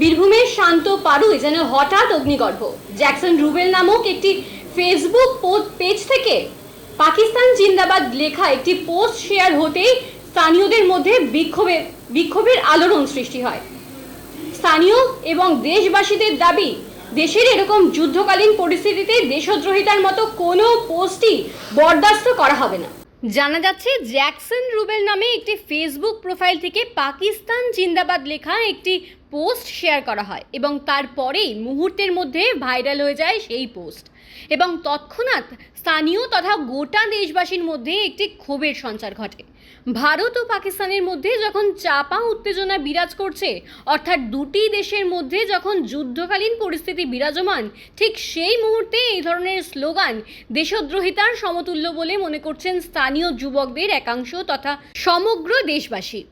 বীরভূমের শান্ত পারুই যেন হঠাৎ অগ্নিগর্ভ। জ্যাকসন রুবেল নামক একটি ফেসবুক পেজ থেকে পাকিস্তান জিন্দাবাদ লেখা একটি পোস্ট শেয়ার হতেই স্থানীয়দের মধ্যে বিক্ষোভের বিক্ষোভের আলোড়ন সৃষ্টি হয়। স্থানীয় এবং দেশবাসীদের দাবি, দেশের এরকম যুদ্ধকালীন পরিস্থিতিতে দেশদ্রোহিতার মতো কোনো পোস্টই বরদাস্ত করা হবে না। জানা যাচ্ছে জ্যাকসন রুবেল নামে একটি ফেসবুক প্রোফাইল থেকে পাকিস্তান জিন্দাবাদ লেখা একটি পোস্ট শেয়ার করা হয় এবং তারপরেই মুহূর্তের মধ্যে ভাইরাল হয়ে যায় সেই পোস্ট। এবং তৎক্ষণাৎ স্থানীয় তথা গোটা দেশবাসীর মধ্যে একটি ক্ষোভের সঞ্চার ঘটে। ভারত ও পাকিস্তানের মধ্যে যখন চাপা উত্তেজনা বিরাজ করছে, অর্থাৎ দুটি দেশের মধ্যে যখন যুদ্ধকালীন পরিস্থিতি বিরাজমান, ঠিক সেই মুহূর্তে এই ধরনের স্লোগান দেশদ্রোহিতার সমতুল্য বলে মনে করছেন স্থানীয় যুবকদের একাংশ তথা সমগ্র দেশবাসী।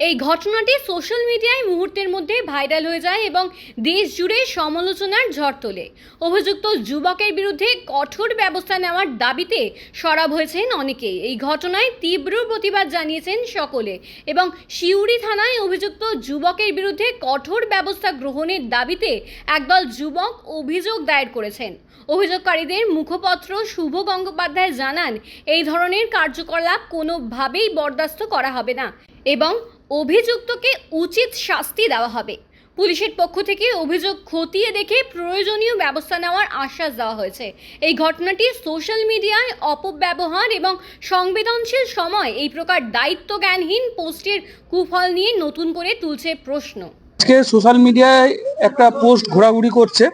এই ঘটনাটি সোশ্যাল মিডিয়ায় মুহূর্তের মধ্যে ভাইরাল হয়ে যায় এবং দেশ জুড়ে সমালোচনার ঝড় তোলে। অভিযুক্ত যুবকের বিরুদ্ধে কঠোর ব্যবস্থা নেওয়ার দাবিতে সরব হয়েছেন অনেকেই। এই ঘটনায় তীব্র প্রতিবাদ জানিয়েছেন সকলে এবং শিউরি থানায় অভিযুক্ত যুবকের বিরুদ্ধে কঠোর ব্যবস্থা গ্রহণের দাবিতে একদল যুবক অভিযোগ দায়ের করেছেন। অভিযোগকারীদের মুখপত্র শুভ গঙ্গোপাধ্যায় জানান, এই ধরনের কার্যকলাপ কোনোভাবেই বরদাস্ত করা হবে না এবং অভিযুক্তকে উচিত শাস্তি দেওয়া হবে। পুলিশের পক্ষ থেকে অভিযোগ খতিয়ে দেখে প্রয়োজনীয় ব্যবস্থা নেওয়ার আশ্বাস দেওয়া হয়েছে। এই ঘটনাটি সোশ্যাল মিডিয়ায় অপব্যবহার এবং সংবেদনশীল সময় এই প্রকার দায়িত্বজ্ঞানহীন পোস্টের কুফল নিয়ে নতুন করে তুলছে প্রশ্ন। আজকে সোশ্যাল মিডিয়ায় একটা পোস্ট ঘোরাঘুরি করছে,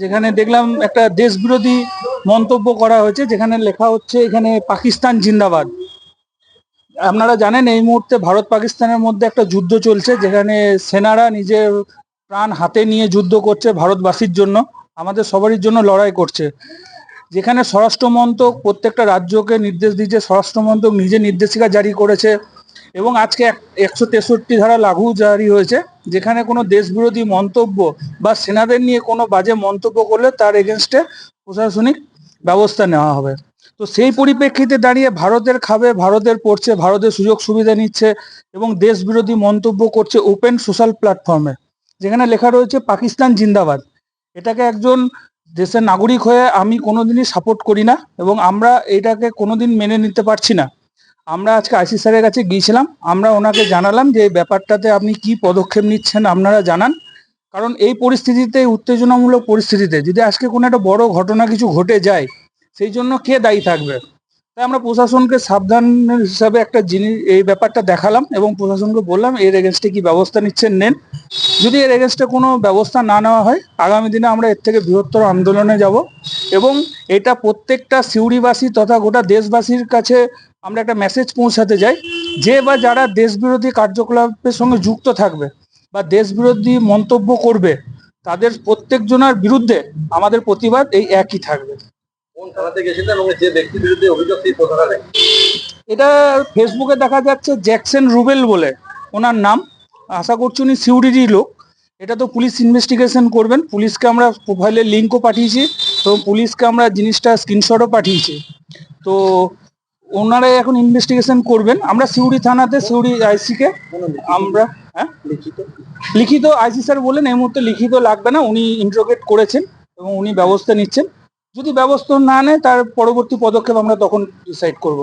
যেখানে দেখলাম একটা দেশবিরোধী মন্তব্য করা হয়েছে, যেখানে লেখা হচ্ছে এখানে পাকিস্তান জিন্দাবাদ। আপনারা জানেন এই মুহূর্তে ভারত পাকিস্তানের মধ্যে একটা যুদ্ধ চলছে, যেখানে সেনারা নিজের প্রাণ হাতে নিয়ে যুদ্ধ করছে ভারতবাসীর জন্য, আমাদের সবারই জন্য লড়াই করছে। যেখানে স্বরাষ্ট্রমন্ত্রক প্রত্যেকটা রাজ্যকে নির্দেশ দিয়েছে, স্বরাষ্ট্রমন্ত্রক নিজে নির্দেশিকা জারি করেছে এবং আজকে একশো তেষট্টি ধারা লাঘু জারি হয়েছে, যেখানে কোনো দেশবিরোধী মন্তব্য বা সেনাদের নিয়ে কোনো বাজে মন্তব্য করলে তার এগেনস্টে প্রশাসনিক ব্যবস্থা নেওয়া হবে। তো সেই পরিপ্রেক্ষিতে দাঁড়িয়ে ভারতের খাবে, ভারতের পড়ছে, ভারতের সুযোগ সুবিধা নিচ্ছে এবং দেশবিরোধী মন্তব্য করছে ওপেন সোশ্যাল প্ল্যাটফর্মে যেখানে লেখা রয়েছে পাকিস্তান জিন্দাবাদ। এটাকে একজন দেশের নাগরিক হয়ে আমি কোনোদিনই সাপোর্ট করি না এবং আমরা এটাকে কোনোদিন মেনে নিতে পারছি না। আমরা আজকে আইসি স্যারের কাছে গিয়েছিলাম, আমরা ওনাকে জানালাম যে এই ব্যাপারটাতে আপনি কি পদক্ষেপ নিচ্ছেন আপনারা জানান। কারণ এই পরিস্থিতিতে, উত্তেজনামূলক পরিস্থিতিতে যদি আজকে কোনো একটা বড় ঘটনা কিছু ঘটে যায় সেই জন্য কে দায়ী থাকবে? তাই আমরা প্রশাসনকে সাবধান হিসাবে একটা জিনিস, এই ব্যাপারটা দেখালাম এবং প্রশাসনকে বললাম, এর এগেনস্টে কি ব্যবস্থা নিচ্ছেন নেন। যদি এর এগেনস্টে কোনো ব্যবস্থা না নেওয়া হয়, আগামী দিনে আমরা এর থেকে বৃহত্তর আন্দোলনে যাব এবং এটা প্রত্যেকটা সিউড়িবাসী তথা গোটা দেশবাসীর কাছে আমরা একটা মেসেজ পৌঁছাতে যাই, যে বা যারা দেশবিরোধী কার্যকলাপের সঙ্গে যুক্ত থাকবে বা দেশবিরোধী মন্তব্য করবে, তাদের প্রত্যেকজনের বিরুদ্ধে আমাদের প্রতিবাদ এই একই থাকবে। এটা ফেসবুকে দেখা যাচ্ছে জ্যাকসন রুবেল বলে। ওনার নাম। আশা করছি উনি সিউড়িরই লোক। এটা তো পুলিশ ইনভেস্টিগেশন করবেন। পুলিশকে আমরা প্রোফাইলের লিঙ্কও পাঠিয়েছি। তো পুলিশকে আমরা জিনিসটা স্ক্রিনশটও পাঠিয়েছি। তো ওনারাই এখন ইনভেস্টিগেশন করবেন। আমরা সিউড়ি থানাতে সিউড়ি আইসিকে আমরা হ্যাঁ? লিখিত? লিখিত আইসি স্যার বলেন এই মুহূর্তে লিখিত লাগবে না। উনি ইন্টারোগেট করেছেন এবং উনি ব্যবস্থা নিচ্ছেন। যদি ব্যবস্থা না নেয় তার পরবর্তী পদক্ষেপ আমরা তখন ডিসাইড করব।